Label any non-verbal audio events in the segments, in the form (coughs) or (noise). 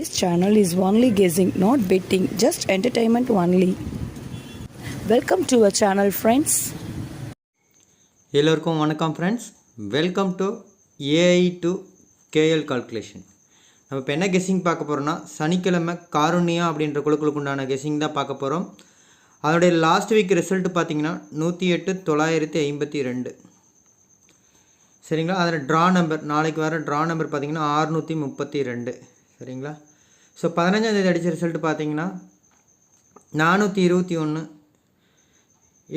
This channel is only guessing, not betting, just entertainment only. Welcome to a channel friends எல்லோருக்கும் வணக்கம் friends welcome to AI to KL calculation நம்ம இப்போ என்ன guessing பார்க்க போகிறோம்னா சனிக்கிழமை காருண்யா அப்படின்ற குழுக்களுக்கு உண்டான கெஸ்ஸிங் தான் பார்க்க போகிறோம் அதனுடைய லாஸ்ட் வீக் ரிசல்ட் பார்த்தீங்கன்னா நூற்றி எட்டு தொள்ளாயிரத்தி ஐம்பத்தி ரெண்டு. சரிங்களா? அதில் ட்ரா நம்பர் நாளைக்கு வர ட்ரா நம்பர் பார்த்தீங்கன்னா ஆறுநூற்றி முப்பத்தி ரெண்டு. சரிங்களா? ஸோ பதினஞ்சாந்தேதி அடித்த ரிசல்ட் பார்த்தீங்கன்னா நானூற்றி இருபத்தி ஒன்று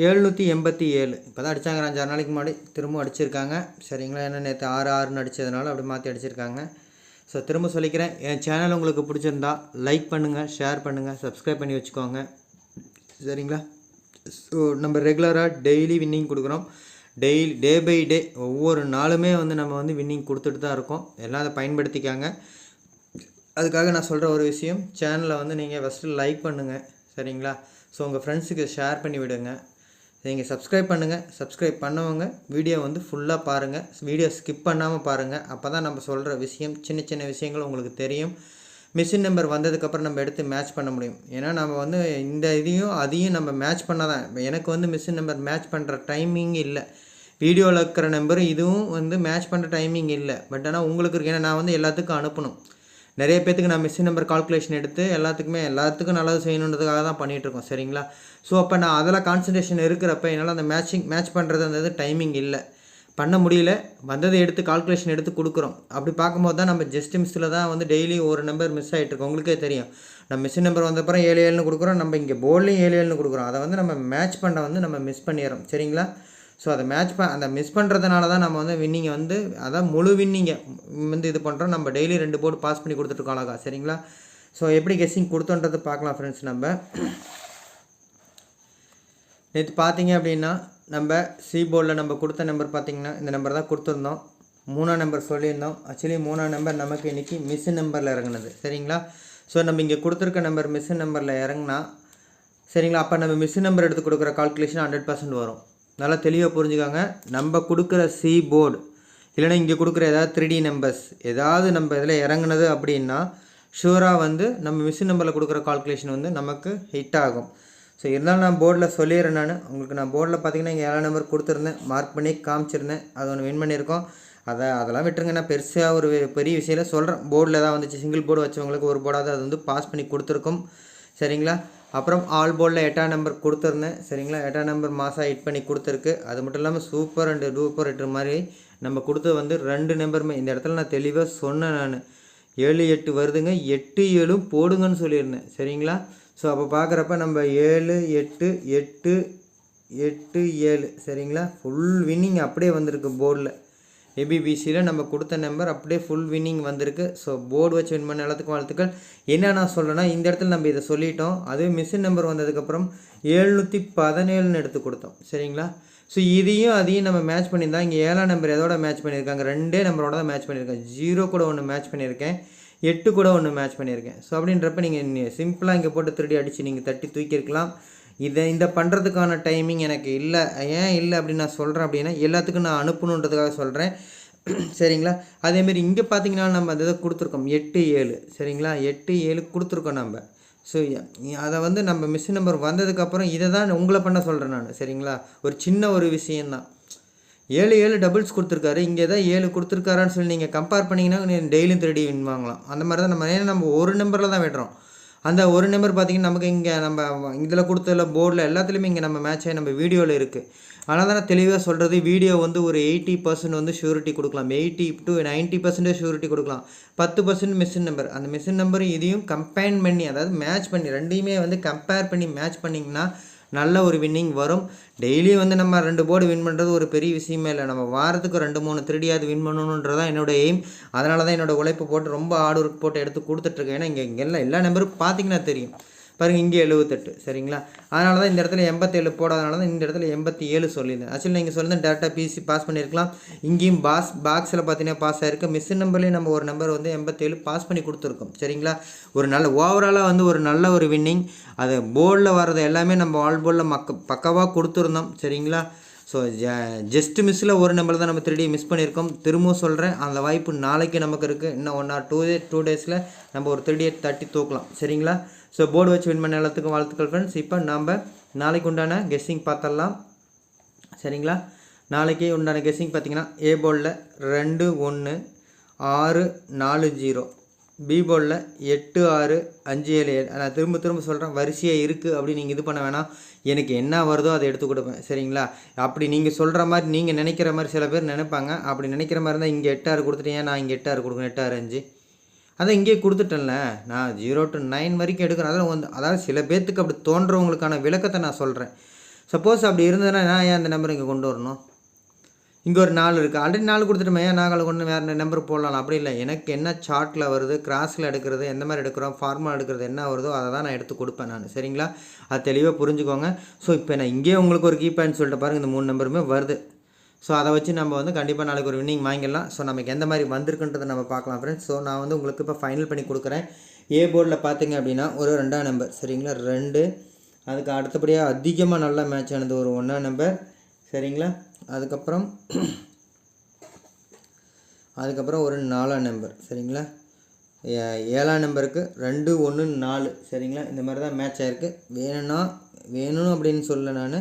எழுநூற்றி எண்பத்தி ஏழு. இப்போ தான் அடித்தாங்க ஒரு அஞ்சாறு நாளைக்கு முன்னாடி. திரும்ப அடிச்சிருக்காங்க. சரிங்களா? ஏன்னா நேற்று ஆறு ஆறுன்னு அடித்ததுனால அப்படி மாற்றி அடிச்சிருக்காங்க. ஸோ திரும்ப சொல்லிக்கிறேன். என் சேனல் உங்களுக்கு பிடிச்சிருந்தா லைக் பண்ணுங்கள் ஷேர் பண்ணுங்கள் சப்ஸ்கிரைப் பண்ணி வச்சுக்கோங்க. சரிங்களா? ஸோ நம்ம ரெகுலராக டெய்லி வின்னிங் கொடுக்குறோம். டெய்லி டே பை டே ஒவ்வொரு நாளுமே வந்து நம்ம வந்து வின்னிங் கொடுத்துட்டு தான் இருக்கோம். எல்லாம் அதை பயன்படுத்திக்காங்க. அதுக்காக நான் சொல்கிற ஒரு விஷயம் சேனலை வந்து நீங்கள் ஃபஸ்ட்டு லைக் பண்ணுங்கள் சரிங்களா? ஸோ உங்கள் ஃப்ரெண்ட்ஸுக்கு ஷேர் பண்ணி விடுங்க. நீங்கள் சப்ஸ்கிரைப் பண்ணுங்கள் சப்ஸ்கிரைப் பண்ணவங்க வீடியோ வந்து ஃபுல்லாக பாருங்கள் வீடியோ ஸ்கிப் பண்ணாமல் பாருங்கள் அப்போ தான் நம்ம சொல்கிற விஷயம் சின்ன சின்ன விஷயங்கள் உங்களுக்கு தெரியும். மிஷின் நம்பர் வந்ததுக்கப்புறம் நம்ம எடுத்து மேட்ச் பண்ண முடியும். ஏன்னா நம்ம வந்து இந்த இதையும் அதையும் நம்ம மேட்ச் பண்ணால் தான் எனக்கு வந்து மிஷின் நம்பர் மேட்ச் பண்ணுற டைமிங் இல்லை. வீடியோவில் இருக்கிற நம்பர் இதுவும் வந்து மேட்ச் பண்ணுற டைமிங் இல்லை. பட் ஆனால் உங்களுக்கு இருக்கு. ஏன்னா நான் வந்து எல்லாத்துக்கும் அனுப்பணும். நிறைய பேத்துக்கு நான் மிஷின் நம்பர் கால்குலேஷன் எடுத்து எல்லாத்துக்குமே எல்லாத்துக்கும் நல்லது செய்யணுன்றதுக்காக தான் பண்ணிகிட்ருக்கோம் சரிங்களா? ஸோ அப்போ நான் அதில் கான்சன்ட்ரேஷன் இருக்கிறப்ப என்னால் அந்த மேட்சிங் மேட்ச் பண்ணுறது அந்த டைமிங் இல்லை. பண்ண முடியல. வந்ததை எடுத்து கால்குலேஷன் எடுத்து கொடுக்குறோம். அப்படி பார்க்கும்போது தான் நம்ம ஜஸ்ட் மிஸ்ஸில் தான் வந்து டெய்லி ஒரு நம்பர் மிஸ் ஆகிட்டுருக்கோம் உங்களுக்கே தெரியும். நம்ம மிஷின் நம்பர் வந்தப்பறம் ஏழு ஏழுன்னு கொடுக்குறோம். நம்ம இங்கே போர்ட்லேயும் ஏழு ஏழுன்னு கொடுக்குறோம். அதை வந்து நம்ம மேட்ச் பண்ண வந்து நம்ம மிஸ் பண்ணிடுறோம் சரிங்களா? ஸோ அதை மேட்ச் ப அந்த மிஸ் பண்ணுறதுனால தான் நம்ம வந்து வின்னிங்கை வந்து அதான் முழு வின்னிங்கை வந்து இது பண்ணுறோம் நம்ம டெய்லி ரெண்டு போர்டு பாஸ் பண்ணி கொடுத்துட்ருக்கோம் அழகா சரிங்களா? ஸோ எப்படி கெஸ்ஸிங் கொடுத்தோன்றது பார்க்கலாம் ஃப்ரெண்ட்ஸ் நம்ம. நேற்று பார்த்தீங்க அப்படின்னா நம்ம சி போர்டில் நம்ம கொடுத்த நம்பர் பார்த்தீங்கன்னா இந்த நம்பர் தான் கொடுத்துருந்தோம். மூணாம் நம்பர் சொல்லியிருந்தோம். ஆக்சுவலி மூணாம் நம்பர் நமக்கு இன்றைக்கி மிஸ் நம்பரில் இறங்குனது சரிங்களா? ஸோ நம்ம இங்கே கொடுத்துருக்க நம்பர் மிஸ் நம்பரில் இறங்குனா சரிங்களா? அப்போ நம்ம மிஸ் நம்பர் எடுத்து கொடுக்குற கால்குலேஷன் ஹண்ட்ரட் பர்சன்ட் வரும். நல்லா தெளிவாக புரிஞ்சுக்காங்க. நம்ம கொடுக்குற சி போர்டு இல்லைன்னா இங்கே கொடுக்குற ஏதாவது த்ரீ டி நம்பர்ஸ் ஏதாவது நம்ம இதில் இறங்குனது அப்படின்னா ஷூராக வந்து நம்ம மிஷின் நம்பரில் கொடுக்குற கால்குலேஷன் வந்து நமக்கு ஹிட் ஆகும். ஸோ இருந்தாலும் நான் போர்டில் சொல்லிடுறேன் நான். உங்களுக்கு நான் போர்டில் பார்த்தீங்கன்னா இங்கே ஏழாம் நம்பர் கொடுத்துருந்தேன். மார்க் பண்ணி காமிச்சிருந்தேன். அது ஒன்று வின் பண்ணியிருக்கோம். அதை அதெல்லாம் விட்டுருங்க. நான் பெருசாக ஒரு பெரிய விஷயம் சொல்கிறேன் போர்டில் தான் வந்துச்சு. சிங்கிள் போர்டு வச்சவங்களுக்கு ஒரு போர்டாவது அது வந்து பாஸ் பண்ணி கொடுத்துருக்கோம். சரிங்களா? அப்புறம் ஆல் போலில் எட்டாம் நம்பர் கொடுத்துருந்தேன். சரிங்களா? எட்டாம் நம்பர் மாதம் ஹிட் பண்ணி கொடுத்துருக்கு. அது மட்டும் இல்லாமல் சூப்பர் அண்டு டூப்பர் ஹிட்ரு மாதிரி நம்ம கொடுத்தது வந்து ரெண்டு நம்பருமே. இந்த இடத்துல நான் தெளிவாக சொன்னேன் நான். ஏழு எட்டு வருதுங்க. எட்டு ஏழும் போடுங்கன்னு சொல்லியிருந்தேன். சரிங்களா? ஸோ அப்போ பார்க்குறப்ப நம்ம ஏழு எட்டு எட்டு எட்டு ஏழு. சரிங்களா? ஃபுல் வின்னிங் அப்படியே வந்திருக்கு போர்டில் ஏபிபிசியில் நம்ம கொடுத்த நம்பர் அப்படியே ஃபுல் வின்னிங் வந்திருக்கு. ஸோ போர்டு வச்சு வின் பண்ண எல்லாத்துக்கும் வாழ்த்துக்கள். என்ன நான் சொல்கிறேன்னா இந்த இடத்துல நம்ம இதை சொல்லிட்டோம். அதுவே மிஷின் நம்பர் வந்ததுக்கப்புறம் ஏழ்நூற்றி பதினேழுன்னு எடுத்து கொடுத்தோம். சரிங்களா? ஸோ இதையும் அதையும் நம்ம மேட்ச் பண்ணியிருந்தா இங்கே ஏழாம் நம்பர் எதோட மேட்ச் பண்ணியிருக்காங்க? ரெண்டே நம்பரோட தான் மேட்ச் பண்ணியிருக்கேன். ஜீரோ கூட ஒன்று மேட்ச் பண்ணியிருக்கேன். எட்டு கூட ஒன்று மேட்ச் பண்ணியிருக்கேன். ஸோ அப்படின்றப்ப நீங்கள் சிம்பிளாக இங்கே போட்டு திருடி அடித்து நீங்கள் தட்டி தூக்கியிருக்கலாம். இதை இந்த பண்ணுறதுக்கான டைமிங் எனக்கு இல்லை. ஏன் இல்லை அப்படின்னு நான் சொல்கிறேன் அப்படின்னா எல்லாத்துக்கும் நான் அனுப்பணுன்றதுக்காக சொல்கிறேன் (clears throat) சரிங்களா? அதேமாரி இங்கே பார்த்தீங்கன்னா நம்ம அந்த இதை கொடுத்துருக்கோம். எட்டு ஏழு. சரிங்களா? எட்டு ஏழு கொடுத்துருக்கோம் நம்ம. ஸோ அதை வந்து நம்ம மிஷின் நம்பர் வந்ததுக்கப்புறம் இதை தான் உங்களை பண்ண சொல்கிறேன் நான். சரிங்களா? ஒரு சின்ன ஒரு விஷயந்தான். ஏழு ஏழு டபுள்ஸ் கொடுத்துருக்காரு. இங்கே தான் ஏழு கொடுத்துருக்காரான்னு சொல்லி நீங்கள் கம்பேர் பண்ணிங்கன்னா நீங்கள் டெய்லியும் திருடி வின் வாங்கலாம். அந்த மாதிரி தான் நம்ம ஏன்னா நம்ம ஒரு நம்பரில் தான் விடுறோம். அந்த ஒரு நம்பர் பார்த்தீங்கன்னா நமக்கு இங்கே நம்ம இதில் கொடுத்ததில் போர்டில் எல்லாத்துலேயுமே இங்கே நம்ம மேட்ச் ஆகி நம்ம வீடியோவில் இருக்குது ஆனால் தான் நான் தெளிவாக சொல்கிறது வீடியோ வந்து ஒரு எயிட்டி பர்சன்ட் வந்து ஷூரிட்டி கொடுக்கலாம். Eighty to ninety percentage surety கொடுக்கலாம். பத்து பர்சன்ட் மிஷின் நம்பர் அந்த மிஷின் நம்பரும் இதையும் கம்பைன் பண்ணி அதாவது மேட்ச் பண்ணி ரெண்டையுமே வந்து கம்பேர் பண்ணி மேட்ச் பண்ணிங்கன்னா நல்ல ஒரு வின்னிங் வரும். டெய்லியும் வந்து நம்ம ரெண்டு போர்டு வின் பண்ணுறது ஒரு பெரிய விஷயமே இல்லை. நம்ம வாரத்துக்கு ரெண்டு மூணு திருடியாவது வின் பண்ணணுன்றதான் என்னோட எய்ம் அதனால தான் என்னோட உழைப்பு போட்டு ரொம்ப ஹார்ட் ஒர்க் போட்டு எடுத்து கொடுத்துட்ருக்கேன் ஏன்னா இங்கே இங்கே எல்லாம் எல்லா நம்பரும் பார்த்தீங்கன்னா தெரியும். பாருங்கள் இங்கே எழுபத்தெட்டு சரிங்களா? அதனால தான் இந்த இடத்துல எண்பத்தேழு போடாதனால தான் இந்த இடத்துல எண்பத்தி ஏழு சொல்லியிருந்தேன் ஆக்சுவலி நீங்கள் சொல்லி டேரெக்டாக பிசி பாஸ் பண்ணியிருக்கலாம். இங்கேயும் பாஸ் பாக்ஸில் பார்த்தீங்கன்னா பாஸ் ஆயிருக்கு. மிஸ் நம்பர்லேயும் நம்ம ஒரு நம்பர் வந்து எண்பத்தேழு பாஸ் பண்ணி கொடுத்துருக்கோம் சரிங்களா? ஒரு நல்ல ஓவராலாக வந்து ஒரு நல்ல ஒரு வின்னிங் அது போர்டில் வர்றது எல்லாமே நம்ம ஆல் போர்டில் மக்க பக்காவாக கொடுத்துருந்தோம் சரிங்களா? ஸோ ஜஸ்ட் மிஸ்ஸில் ஒரு நம்பர் தான் நம்ம த்ரீ மிஸ் பண்ணியிருக்கோம். திரும்பவும் சொல்கிறேன் அந்த வாய்ப்பு நாளைக்கு நமக்கு இருக்குது இன்னும் one or two day two டேஸில் நம்ம ஒரு த்ரீ தட்டி தூக்கலாம் சரிங்களா? ஸோ போர்டு வச்சு வின் பண்ண எல்லாத்துக்கும் வாழ்த்துக்கள் ஃப்ரெண்ட்ஸ் இப்போ நம்ம நாளைக்கு உண்டான கெஸ்ஸிங் பார்த்துடலாம். சரிங்களா? நாளைக்கு உண்டான கெஸ்ஸிங் பார்த்தீங்கன்னா ஏ போர்டில் ரெண்டு ஒன்று ஆறு நாலு ஜீரோ பி போர்டில் எட்டு ஆறு அஞ்சு ஏழு ஏழு. நான் திரும்ப திரும்ப சொல்கிறேன் வரிசையாக இருக்குது அப்படி நீங்கள் இது பண்ண வேணாம். எனக்கு என்ன வருதோ அதை எடுத்து கொடுப்பேன். சரிங்களா? அப்படி நீங்கள் சொல்கிற மாதிரி நீங்கள் நினைக்கிற மாதிரி சில பேர் நினைப்பாங்க. அப்படி நினைக்கிற மாதிரி இருந்தால் இங்கே எட்டாறு கொடுத்துட்டீங்க. நான் இங்கே எட்டாறு கொடுக்கணும். எட்டாறு அஞ்சு. அதான் இங்கே கொடுத்துட்டேன்ல. நான் ஜீரோ டு நைன் வரைக்கும் எடுக்கிறேன். அதெல்லாம் வந்து அதாவது சில பேர்த்துக்கு அப்படி தோன்றவங்களுக்கான விளக்கத்தை நான் சொல்கிறேன் சப்போஸ் அப்படி இருந்ததுன்னா நான் ஏன் அந்த நம்பர் இங்கே கொண்டு வரணும்? இங்கே ஒரு நாலு இருக்குது ஆல்ரெடி நாலு கொடுத்துட்டுமே ஏன் நாங்கள் கொண்டு வேறு நம்பர் போடலாம்? அப்படி இல்லை. எனக்கு என்ன சார்ட்டில் வருது கிராஸில் எடுக்கிறது எந்த மாதிரி எடுக்கிறோம் ஃபார்மல் எடுக்கிறது என்ன வருதோ அதை தான் நான் எடுத்து கொடுப்பேன் நான். சரிங்களா? அது தெளிவாக புரிஞ்சுக்கோங்க. ஸோ இப்போ நான் இங்கேயே உங்களுக்கு ஒரு கீபேட்னு சொல்லிட்டு பாருங்கள் இந்த மூணு நம்பருமே வருது. ஸோ அதை வச்சு நம்ம வந்து கண்டிப்பாக நாளைக்கு ஒரு வின்னிங் வாங்கிடலாம். ஸோ நமக்கு எந்த மாதிரி வந்திருக்குன்றதை நம்ம பார்க்கலாம் ஃப்ரெண்ட்ஸ் ஸோ நான் வந்து உங்களுக்கு இப்போ ஃபைனல் பண்ணி கொடுக்குறேன். ஏ போர்டில் பார்த்தீங்க அப்படின்னா ஒரு ரெண்டாம் நம்பர் சரிங்களா? ரெண்டு. அதுக்கு அடுத்தபடியாக அதிகமாக நல்ல மேட்ச் ஆனது ஒரு ஒன்றாம் நம்பர் சரிங்களா? அதுக்கப்புறம் அதுக்கப்புறம் ஒரு நாலாம் நம்பர் சரிங்களா? ஏ- ஏழாம் நம்பருக்கு ரெண்டு ஒன்று நாலு. சரிங்களா? இந்த மாதிரி தான் மேட்ச் ஆகிருக்கு வேணும்னா வேணும் அப்படின்னு சொல்ல நான்.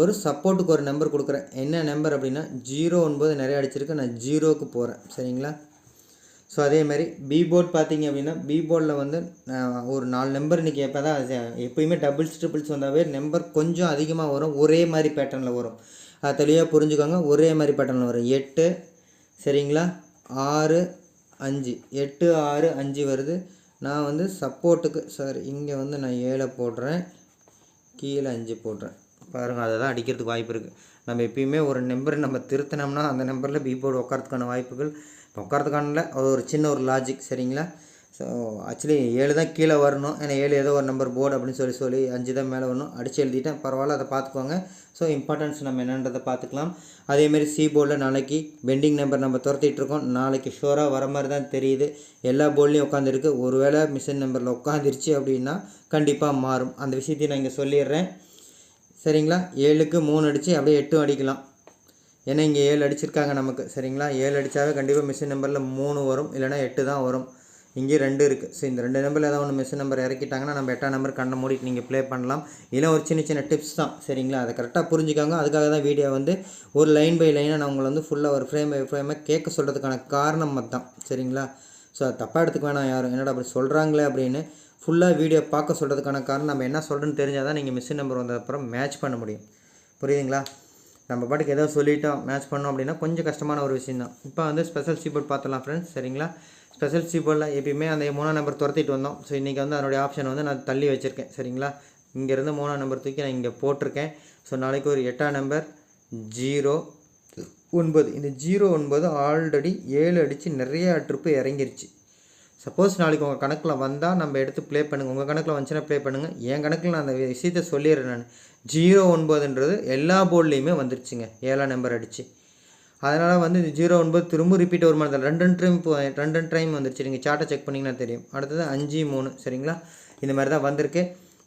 ஒரு சப்போர்ட்டுக்கு ஒரு நம்பர் கொடுக்குறேன். என்ன நம்பர் அப்படின்னா ஜீரோ ஒன்பது நிறைய அடிச்சிருக்கு. நான் ஜீரோவுக்கு போகிறேன் சரிங்களா? ஸோ அதே மாதிரி பி போர்ட் பார்த்தீங்க அப்படின்னா பி போர்டில் வந்து நான் ஒரு நாலு நம்பர் இன்றைக்கி எப்போ தான் அது எப்பயுமே டபுள்ஸ் ட்ரிபிள்ஸ் வந்தாவே நம்பர் கொஞ்சம் அதிகமாக வரும். ஒரே மாதிரி பேட்டர்னில் வரும். அது தெளிவாக புரிஞ்சுக்கோங்க. ஒரே மாதிரி பேட்டர்னில் வரும். எட்டு சரிங்களா? ஆறு அஞ்சு. எட்டு ஆறு அஞ்சு வருது. நான் வந்து சப்போர்ட்டுக்கு சார் இங்கே வந்து நான் ஏழை போடுறேன். கீழே அஞ்சு போடுறேன். பாருங்கள் அதை தான் அடிக்கிறதுக்கு வாய்ப்பு இருக்குது நம்ம எப்பயுமே ஒரு நம்பரை நம்ம திருத்தினோம்னா அந்த நம்பரில் பி போர்டு உட்காரத்துக்கான வாய்ப்புகள் இப்போ உட்காரத்துக்கான அது ஒரு சின்ன ஒரு லாஜிக் சரிங்களா? ஸோ ஆக்சுவலி ஏழு தான் கீழே வரணும். ஏன்னா ஏழு ஏதோ ஒரு நம்பர் போர்டு அப்படின்னு சொல்லி சொல்லி அஞ்சு தான் மேலே வரணும். அடித்து எழுதிட்டேன். பரவாயில்ல அதை பார்த்துக்கோங்க. ஸோ இம்பார்ட்டன்ஸ் நம்ம என்னன்றதை பார்த்துக்கலாம். அதேமாரி சி போர்டில் நாளைக்கு பெண்டிங் நம்பர் நம்ம துரத்திட்டுருக்கோம் நாளைக்கு ஷோராக வர மாதிரி தான் தெரியுது. எல்லா போர்ட்லேயும் உட்காந்துருக்கு ஒருவேளை மிஷின் நம்பரில் உட்காந்துருச்சு அப்படின்னா கண்டிப்பாக மாறும். அந்த விஷயத்தையும் நான் இங்கே சொல்லிடுறேன். சரிங்களா? ஏழுக்கு மூணு அடித்து அப்படியே எட்டும் அடிக்கலாம். ஏன்னா இங்கே ஏழு அடிச்சிருக்காங்க நமக்கு. சரிங்களா? ஏழு அடித்தாவே கண்டிப்பாக மிஷின் நம்பரில் மூணு வரும். இல்லைனா எட்டு தான் வரும். இங்கே ரெண்டு இருக்குது ஸோ இந்த ரெண்டு நம்பரில் ஏதாவது ஒன்று மிஷின் நம்பர் இறக்கிட்டாங்கன்னா நம்ம எட்டாம் நம்பர் கண்ணை மூடிட்டு நீங்கள் ப்ளே பண்ணலாம். இல்லை ஒரு சின்ன சின்ன டிப்ஸ் தான். சரிங்களா? அதை கரெக்டாக புரிஞ்சுக்காங்க. அதுக்காக தான் வீடியோ வந்து ஒரு லைன் பை லைனாக நான் உங்களை வந்து ஃபுல்லாக ஒரு ஃப்ரேம் பை ஃப்ரேமாக கேட்க சொல்கிறதுக்கான காரணம் தான் சரிங்களா? ஸோ அது தப்பாக எடுத்துக்க வேணாம் யாரும். என்னடா அப்படி சொல்கிறாங்களே அப்படின்னு ஃபுல்லாக வீடியோ பார்க்க சொல்கிறதுக்கான காரணம் நம்ம என்ன சொல்கிறேன்னு தெரிஞ்சால் தான் நீங்கள் மிஷின் நம்பர் வந்த அப்புறம் மேட்ச் பண்ண முடியும். புரியுதுங்களா? நம்ம பாட்டுக்கு ஏதோ சொல்லிட்டோம் மேட்ச் பண்ணோம் அப்படின்னா கொஞ்சம் கஷ்டமான ஒரு விஷயம் தான் இப்போ வந்து ஸ்பெஷல் சீபோர்ட் பார்த்துலாம் ஃப்ரெண்ட்ஸ் சரிங்களா? ஸ்பெஷல் சீபோர்டில் எப்பயுமே அந்த மூணாம் நம்பர் துரத்திட்டு வந்தோம். ஸோ இன்றைக்கி வந்து அதனுடைய ஆப்ஷன் வந்து நான் தள்ளி வச்சுருக்கேன் சரிங்களா? இங்கேருந்து மூணாம் நம்பர் தூக்கி நான் இங்கே போட்டிருக்கேன். ஸோ நாளைக்கு ஒரு எட்டாம் நம்பர் ஜீரோ ஒன்பது. இந்த ஜீரோ ஒன்பது ஆல்ரெடி ஏழு அடித்து நிறையா ட்ரிப்பு இறங்கிருச்சு. சப்போஸ் நாளைக்கு உங்கள் கணக்கில் வந்தால் நம்ம எடுத்து ப்ளே பண்ணுங்கள் உங்கள் கணக்கில் வந்துச்சுன்னா ப்ளே பண்ணுங்கள் என் கணக்கில் நான் அந்த விஷயத்த சொல்லிடுறேன் நான். ஜீரோ ஒன்பதுன்றது எல்லா போர்ட்லேயுமே வந்துருச்சுங்க. ஏழாம் நம்பர் அடித்து அதனால் வந்து இந்த ஜீரோ ஒன்பது திரும்ப ரிப்பீட் ஒரு மாதிரி ரெண்டு ரெண்டு டைம் ரெண்டு ரெண்டு டைம் வந்துருச்சு. நீங்கள் சார்ட்டை செக் பண்ணிங்கன்னா தெரியும். அடுத்தது அஞ்சு மூணு. சரிங்களா? இந்த மாதிரி தான் வந்திருக்கு.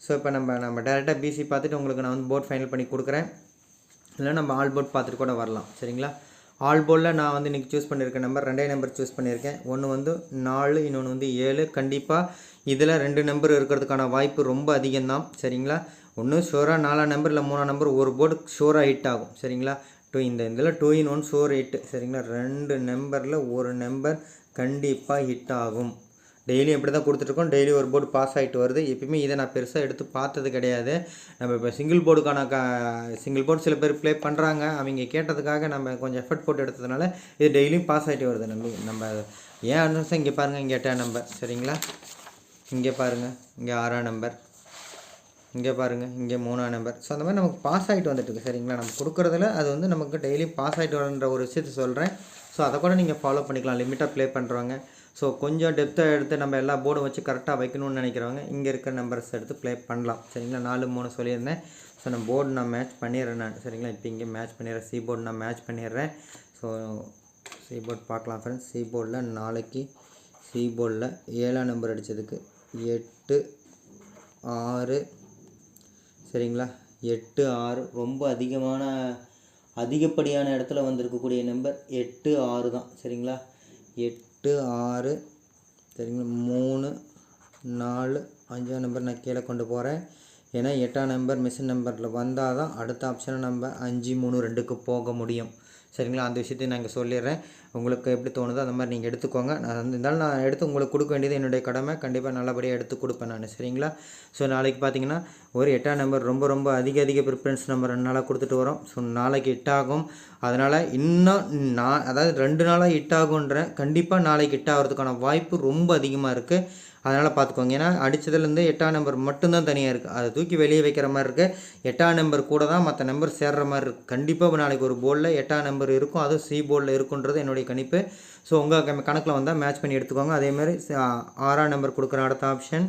ஸோ இப்போ நம்ம நம்ம டேரெக்டாக பிசி பார்த்துட்டு உங்களுக்கு நான் வந்து போர்ட் ஃபைனல் பண்ணி கொடுக்குறேன். இல்லை நம்ம ஆல் போர்ட் பார்த்துட்டு கூட வரலாம். சரிங்களா? ஆல் போலில் நான் வந்து இன்றைக்கி சூஸ் பண்ணியிருக்கேன் நம்பர் ரெண்டே நம்பர் சூஸ் பண்ணியிருக்கேன். ஒன்று வந்து நாலு இன்னொன்று வந்து ஏழு. கண்டிப்பாக இதில் ரெண்டு நம்பர் இருக்கிறதுக்கான வாய்ப்பு ரொம்ப அதிகம்தான். சரிங்களா? ஒன்று ஷோராக நாலாம் நம்பர் இல்லை மூணாம் நம்பர் ஒரு போர்டு ஷோராக ஹிட் ஆகும். சரிங்களா? டூ இந்த இதில் two in one sure eight சரிங்களா? ரெண்டு நம்பரில் ஒரு நம்பர் கண்டிப்பாக ஹிட் ஆகும். டெய்லியும் இப்படி தான் கொடுத்துட்ருக்கோம். டெய்லி ஒரு போர்டு பாஸ் ஆகிட்டு வருது. எப்பயுமே இதை நான் பெருசாக எடுத்து பார்த்தது கிடையாது. நம்ம இப்போ சிங்கிள் போர்டுக்கான க சிங்கிள் போர்டு சில பேர் ப்ளே பண்ணுறாங்க அவங்க கேட்டதுக்காக நம்ம கொஞ்சம் எஃபர்ட் போட்டு எடுத்ததுனால இது டெய்லியும் பாஸ் ஆகிட்டு வருது. நம்ம நம்ம ஏன் அனுசம் இங்கே பாருங்கள் இங்கே எட்டாம் நம்பர் சரிங்களா? இங்கே பாருங்கள் இங்கே ஆறாம் நம்பர் இங்கே பாருங்கள் இங்கே மூணாம் நம்பர் ஸோ அந்த மாதிரி நமக்கு பாஸ் ஆகிட்டு வந்துட்டுருக்கு சரிங்களா? நம்ம கொடுக்குறதுல அது வந்து நமக்கு டெய்லி பாஸ் ஆகிட்டு வரன்ற ஒரு விஷயத்த சொல்கிறேன் ஸோ அதை கூட நீங்கள் ஃபாலோ பண்ணிக்கலாம். லிமிட்டாக ப்ளே பண்ணுறவங்க ஸோ கொஞ்சம் டெப்த்தாக எடுத்து நம்ம எல்லா போர்டும் வச்சு கரெக்டாக வைக்கணும்னு நினைக்கிறவங்க இங்கே இருக்கிற நம்பர்ஸ் எடுத்து ப்ளே பண்ணலாம். சரிங்களா? நாலு மூணு சொல்லியிருந்தேன். ஸோ நான் போர்டு நான் மேட்ச் பண்ணிடுறேன் நான். சரிங்களா? இப்போ இங்கே மேட்ச் பண்ணிடுறேன். சி போர்டு நான் மேட்ச் பண்ணிடுறேன். ஸோ சி போர்டு பார்க்கலாம் ஃப்ரெண்ட்ஸ் சி போர்டில் நாளைக்கு சி போர்டில் ஏழாம் நம்பர் அடித்ததுக்கு எட்டு ஆறு சரிங்களா? எட்டு ஆறு ரொம்ப அதிகமான அதிகப்படியான இடத்துல வந்திருக்கக்கூடிய நம்பர் எட்டு ஆறு தான். சரிங்களா? எட் எட்டு ஆறு சரிங்களா மூணு நாலு அஞ்சாம் நம்பர் நான் கீழே கொண்டு போகிறேன் ஏன்னா எட்டாம் நம்பர் மிஷின் நம்பரில் வந்தால் தான் அடுத்த ஆப்ஷனை நம்ம அஞ்சு மூணு ரெண்டுக்கு போக முடியும். சரிங்களா? அந்த விஷயத்தையும் நான் இங்கே சொல்லிடுறேன். உங்களுக்கு எப்படி தோணுதோ அந்த மாதிரி நீங்கள் எடுத்துக்கோங்க. நான் வந்து இருந்தாலும் நான் எடுத்து உங்களுக்கு கொடுக்க வேண்டியது என்னுடைய கடமை. கண்டிப்பாக நல்லபடியாக எடுத்து கொடுப்பேன் நான். சரிங்களா? ஸோ நாளைக்கு பார்த்தீங்கன்னா ஒரு எட்டாம் நம்பர் ரொம்ப ரொம்ப அதிக அதிக ப்ரிஃபரன்ஸ் நம்பர் ரெண்டு நாளாக கொடுத்துட்டு வரோம். ஸோ நாளைக்கு ஹிட் ஆகும். அதனால் இன்னும் நான் அதாவது ரெண்டு நாளாக ஹிட் ஆகுன்றேன் கண்டிப்பாக நாளைக்கு ஹிட் ஆகிறதுக்கான வாய்ப்பு ரொம்ப அதிகமாக இருக்குது அதனால் பார்த்துக்கோங்க. ஏன்னா அடித்ததுலேருந்து எட்டாம் நம்பர் மட்டும்தான் தனியாக இருக்குது அதை தூக்கி வெளியே வைக்கிற மாதிரி இருக்குது எட்டாம் நம்பர் கூட தான் மற்ற நம்பர் சேர்கிற மாதிரி இருக்குது கண்டிப்பாக நாளைக்கு ஒரு போர்டில் எட்டாம் நம்பர் இருக்கும். அதுவும் சி போர்டில் இருக்குன்றது என்னுடைய கணிப்பு. ஸோ உங்கள் கணக்கில் வந்தால் மேட்ச் பண்ணி எடுத்துக்கோங்க. அதேமாதிரி ஆறாம் நம்பர் கொடுக்குற அடுத்த ஆப்ஷன்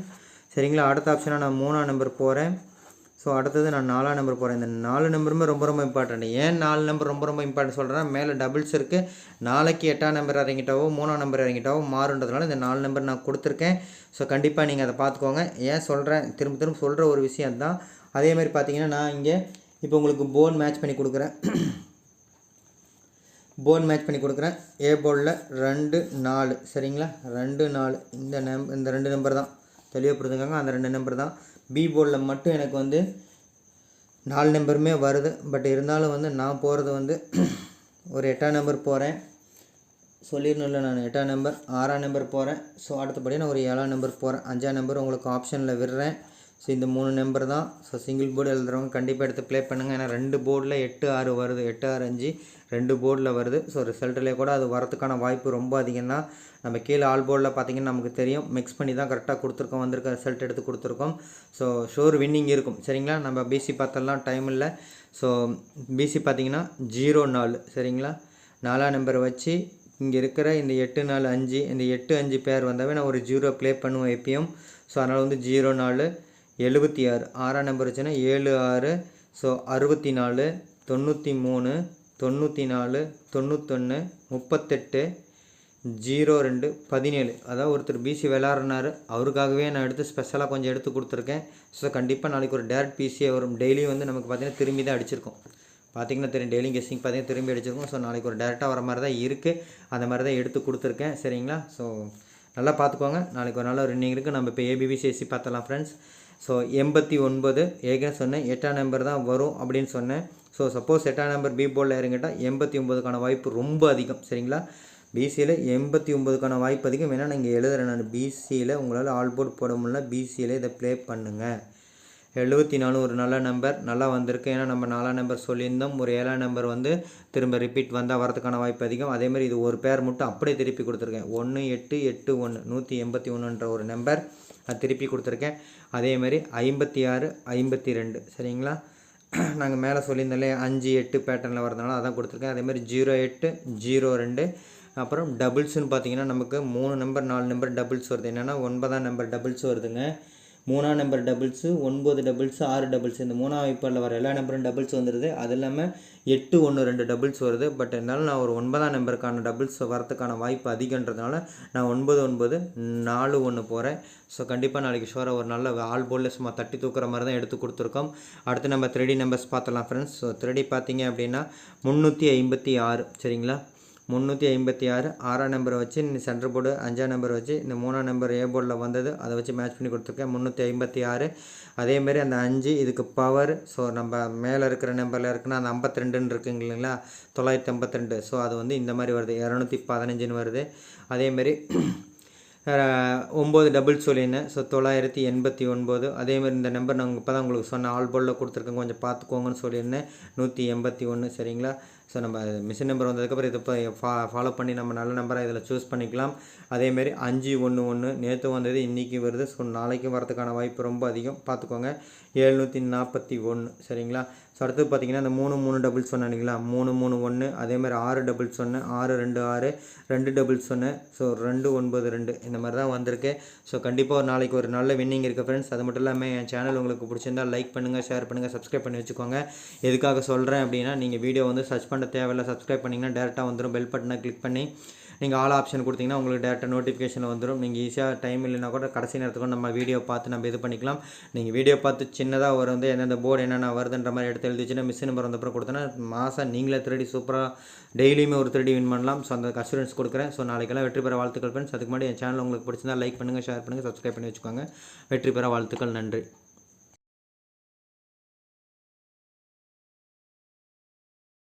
சரிங்களா? அடுத்த ஆப்ஷனாக நான் மூணாம் நம்பர் போகிறேன் ஸோ அடுத்தது நான் நாலாம் நம்பர் போகிறேன் இந்த நாலு நம்பருமே ரொம்ப ரொம்ப இம்பார்ட்டன்ட் ஏன் நாலு நம்பர் ரொம்ப ரொம்ப இம்பார்ட்டன்ட் சொல்கிறேன் மேலே டபுள்ஸ் இருக்குது நாளைக்கு எட்டாம் நம்பர் இறங்கிட்டாவோ மூணாம் நம்பர் இறங்கிட்டாவோ மாறுன்றதுனால இந்த நாலு நம்பர் நான் கொடுத்துருக்கேன். ஸோ கண்டிப்பாக நீங்கள் அதை பார்த்துக்கோங்க. ஏன் சொல்கிறேன் திரும்ப திரும்ப சொல்கிற ஒரு விஷயம் தான் அதேமாதிரி பார்த்தீங்கன்னா நான் இங்கே இப்போ உங்களுக்கு போன் மேட்ச் பண்ணி கொடுக்குறேன். (coughs) போன் மேட்ச் பண்ணி கொடுக்குறேன். ஏ போர்டில் ரெண்டு நாலு. சரிங்களா? ரெண்டு நாலு. இந்த நம் இந்த ரெண்டு நம்பர் தான். தெளிவாக புரிஞ்சுக்காங்க. அந்த ரெண்டு நம்பர் தான். பி போர்டில் மட்டும் எனக்கு வந்து நாலு நம்பருமே வருது. பட் இருந்தாலும் வந்து நான் போகிறது வந்து ஒரு எட்டாம் நம்பர் போகிறேன் சொல்லிடணும்ல நான் எட்டாம் நம்பர் ஆறாம் நம்பர் போகிறேன் ஸோ அடுத்தபடி நான் ஒரு ஏழாம் நம்பர் போகிறேன் அஞ்சாம் நம்பர் உங்களுக்கு ஆப்ஷனில் விடுறேன். ஸோ இந்த மூணு நம்பர் தான். ஸோ சிங்கிள் போர்டு எழுதுறவங்க கண்டிப்பாக எடுத்து ப்ளே பண்ணுங்கள் ஏன்னா ரெண்டு போர்டில் எட்டு ஆறு வருது. எட்டு ஆறு அஞ்சு ரெண்டு போர்டில் வருது. ஸோ ரிசல்ட்டில் கூட அது வரதுக்கான வாய்ப்பு ரொம்ப அதிகம் தான் நம்ம கீழே ஆல் போர்டில் பார்த்தீங்கன்னா நமக்கு தெரியும். மிக்ஸ் பண்ணி தான் கரெக்டாக கொடுத்துருக்கோம் வந்திருக்க ரிசல்ட் எடுத்து கொடுத்துருக்கோம். ஸோ ஷோர் வின்னிங் இருக்கும். சரிங்களா? நம்ம பிசி பார்த்தெல்லாம் டைம் இல்லை. ஸோ பிசி பார்த்தீங்கன்னா ஜீரோ நாலு. சரிங்களா? நாலாம் நம்பர் வச்சு இங்கே இருக்கிற இந்த எட்டு நாலு அஞ்சு இந்த எட்டு அஞ்சு பேர் வந்தாவே நான் ஒரு ஜீரோ ப்ளே பண்ணுவேன் எப்பயும் ஸோ அதனால் வந்து ஜீரோ நாலு. எழுபத்தி ஆறு ஆறாம் நம்பர் வச்சுன்னா ஏழு ஆறு ஸோ அறுபத்தி நாலு தொண்ணூற்றி மூணு தொண்ணூற்றி நாலு தொண்ணூத்தொன்று முப்பத்தெட்டு ஜீரோ ரெண்டு பதினேழு. அதாவது ஒருத்தர் பிசி விளாட்றனார் அவருக்காகவே நான் எடுத்து ஸ்பெஷலாக கொஞ்சம் எடுத்து கொடுத்துருக்கேன். ஸோ கண்டிப்பாக நாளைக்கு ஒரு டேரக்ட் பிசியே வரும். டெய்லி வந்து நமக்கு பார்த்தீங்கன்னா திரும்பி தான் அடிச்சிருக்கோம். பார்த்திங்கன்னா தெரியும் டெய்லியும் கெஸ்டிங் பார்த்தீங்கன்னா திரும்பி அடிச்சிருக்கோம். ஸோ நாளைக்கு ஒரு டேரெக்டாக வர மாதிரி தான் இருக்குது அந்த மாதிரி தான் எடுத்து கொடுத்துருக்கேன். சரிங்களா? ஸோ நல்லா பார்த்துக்கோங்க நாளைக்கு ஒரு நல்ல இன்னிங் இருக்குது நம்ம இப்போ ஏபிபிசிஎஸ்சி பார்த்தலாம் ஃப்ரெண்ட்ஸ் ஸோ எண்பத்தி ஒன்பது ஏற்கனவே சொன்னேன் எட்டாம் நம்பர் தான் வரும் அப்படின்னு சொன்னேன். ஸோ சப்போஸ் எட்டாம் நம்பர் பி போர்டில் இறங்கிட்டால் எண்பத்தி ஒம்பதுக்கான வாய்ப்பு ரொம்ப அதிகம் சரிங்களா? பிசியில் எண்பத்தி ஒம்பதுக்கான வாய்ப்பு அதிகம். வேணால் நீங்கள் எழுதுகிறேன் நான் பிசியில் உங்களால் ஆல் போர்டு போட முடியல. பிசியில் இதை ப்ளே பண்ணுங்கள் எழுபத்தி நாலு ஒரு நல்ல நம்பர் நல்லா வந்திருக்கு. ஏன்னா நம்ம நாலாம் நம்பர் சொல்லியிருந்தோம். ஒரு ஏழாம் நம்பர் வந்து திரும்ப ரிப்பீட் வந்தால் வரதுக்கான வாய்ப்பு அதிகம். அதேமாதிரி இது ஒரு பேர் மட்டும் அப்படியே திருப்பி கொடுத்துருக்கேன். ஒன்று எட்டு எட்டு ஒன்று நூற்றி எண்பத்தி ஒன்றுன்ற ஒரு நம்பர் நான் திருப்பி கொடுத்துருக்கேன். அதே மாதிரி ஐம்பத்தி ஆறு ஐம்பத்தி ரெண்டு. சரிங்களா? (clears throat) நாங்கள் மேலே சொல்லியிருந்தோம்லே அஞ்சு எட்டு பேட்டர்னில் வரதுனால அதான் கொடுத்துருக்கேன். அதே மாதிரி ஜீரோ எட்டு ஜீரோ ரெண்டு. அப்புறம் டபுள்ஸ்னு பார்த்தீங்கன்னா நமக்கு மூணு நம்பர் நாலு நம்பர் டபுள்ஸ் வருது. என்னென்னா ஒன்பதாம் நம்பர் டபுள்ஸ் வருதுங்க. மூணாம் நம்பர் டபுள்ஸு ஒன்பது டபுள்ஸு ஆறு டபுள்ஸ் இந்த மூணாம் வைப்பரில் வர எல்லா நம்பரும் டபுள்ஸ் வந்துடுது அது இல்லாமல் எட்டு ஒன்று ரெண்டு டபுள்ஸ் வருது. பட் இருந்தாலும் நான் ஒரு ஒன்பதாம் நம்பருக்கான டபுள்ஸ் வரதுக்கான வாய்ப்பு அதிகன்றதுனால நான் ஒன்பது ஒன்பது நாலு ஒன்று போகிறேன் ஸோ கண்டிப்பாக நாளைக்கு ஷோராக ஒரு நல்ல ஆல் போலில் சும்மா தட்டி தூக்குற மாதிரி தான் எடுத்து கொடுத்துருக்கோம். அடுத்து நம்ம த்ரீடி நம்பர்ஸ் பார்த்தலாம் ஃப்ரெண்ட்ஸ் ஸோ த்ரீடி பார்த்தீங்க அப்படின்னா முந்நூற்றி ஐம்பத்தி ஆறு சரிங்களா? முந்நூற்றி ஐம்பத்தி ஆறு ஆறாம் நம்பரை வச்சு இந்த சென்டர் போர்டு அஞ்சாம் நம்பர் வச்சு இந்த மூணாம் நம்பர் ஏ போர்டில் வந்தது அதை வச்சு மேட்ச் பண்ணி கொடுத்துருக்கேன். முந்நூற்றி ஐம்பத்தி ஆறு அதேமாரி அந்த அஞ்சு இதுக்கு பவர் ஸோ நம்ம மேலே இருக்கிற நம்பரில் இருக்குன்னா அந்த ஐம்பத்தி ரெண்டுன்னு இருக்குங்க இல்லைங்களா? தொள்ளாயிரத்தி ஐம்பத்தி ரெண்டு ஸோ அது வந்து இந்த மாதிரி வருது. இரநூத்தி பதினஞ்சுன்னு வருது. அதேமாரி (clears throat) ஒம்பது டபுள் சொல்லியிருந்தேன் ஸோ தொள்ளாயிரத்தி எண்பத்தி ஒன்பது அதேமாதிரி இந்த நம்பர் நான் இப்போ தான் உங்களுக்கு சொன்ன ஆல் போர்டில் கொடுத்துருக்கேன். கொஞ்சம் பார்த்துக்கோங்கன்னு சொல்லியிருந்தேன். நூற்றி எண்பத்தி ஒன்று சரிங்களா? ஸோ நம்ம மிஷின் நம்பர் வந்ததுக்கப்புறம் இதை இப்போ ஃபா ஃபாலோ பண்ணி நம்ம நல்ல நம்பராக இதில் சூஸ் பண்ணிக்கலாம். அதேமாரி அஞ்சு ஒன்று ஒன்று நேற்று வந்தது இன்றைக்கி வருது. ஸோ நாளைக்கும் வரதுக்கான வாய்ப்பு ரொம்ப அதிகம். பார்த்துக்கோங்க. எழுநூற்றி நாற்பத்தி ஒன்று சரிங்களா? ஸோ அடுத்து பார்த்தீங்கன்னா இந்த மூணு மூணு டபுள் சொன்னேன் இல்லைங்களா? மூணு மூணு ஒன்று அதேமாதிரி ஆறு டபுள் ஒன்று ஆறு ரெண்டு ஆறு. ரெண்டு டபுள் ஒன்று ஸோ ரெண்டு ஒன்பது ரெண்டு. இந்த மாதிரி தான் வந்திருக்கு. ஸோ கண்டிப்பாக ஒரு நாளைக்கு ஒரு நல்ல வின்னிங் இருக்குது ஃப்ரெண்ட்ஸ் அது மட்டும் இல்லாமல் என் சேனல் உங்களுக்கு பிடிச்சிருந்தா லைக் பண்ணுங்கள் ஷேர் பண்ணுங்கள் சப்ஸ்கிரைப் பண்ணி வச்சுக்கோங்க. எதுக்காக சொல்கிறேன் அப்படின்னா நீங்கள் வீடியோ வந்து சர்ச் பண்ண தேவையில்ல. சப்ஸ்கிரைப் பண்ணிங்கன்னா டேரெக்டாக வந்துடும் பெல் பட்டனை கிளிக் பண்ணி நீங்கள் ஆல் ஆப்ஷன் கொடுத்தீங்கன்னா உங்களுக்கு டேரெக்டாக நோட்டிஃபிகேஷன் வந்துடும் நீங்கள் ஈஸியாக டைம் இல்லைனா கூட கடைசி நேரத்துக்கு நம்ம வீடியோ பார்த்து நம்ம இது பண்ணிக்கலாம். நீங்கள் வீடியோ பார்த்து சின்னதாக ஒரு வந்து எந்தெந்த போர்டு என்னென்ன வருதுன்ற மாதிரி எடுத்து எழுதிச்சுன்னா மிஸ் நம்பர் வந்தப்பறம் கொடுத்தோன்னா மாதம் நீங்களே திருடி சூப்பராக டெய்லியுமே ஒரு திருடி வின் பண்ணலாம். ஸோ அந்த அஷூரன்ஸ் கொடுக்குறேன். ஸோ நாளைக்கெல்லாம் வெற்றி பெற வாழ்த்துக்கள் ஃப்ரெண்ட்ஸ் அதுக்கு முன்னாடி என் சேனல் உங்களுக்கு பிடிச்சிருந்தா லைக் பண்ணுங்கள் ஷேர் பண்ணுங்கள் சப்ஸ்கிரைப் பண்ணி வச்சுக்கோங்க. வெற்றி பெற வாழ்த்துக்கள். நன்றி.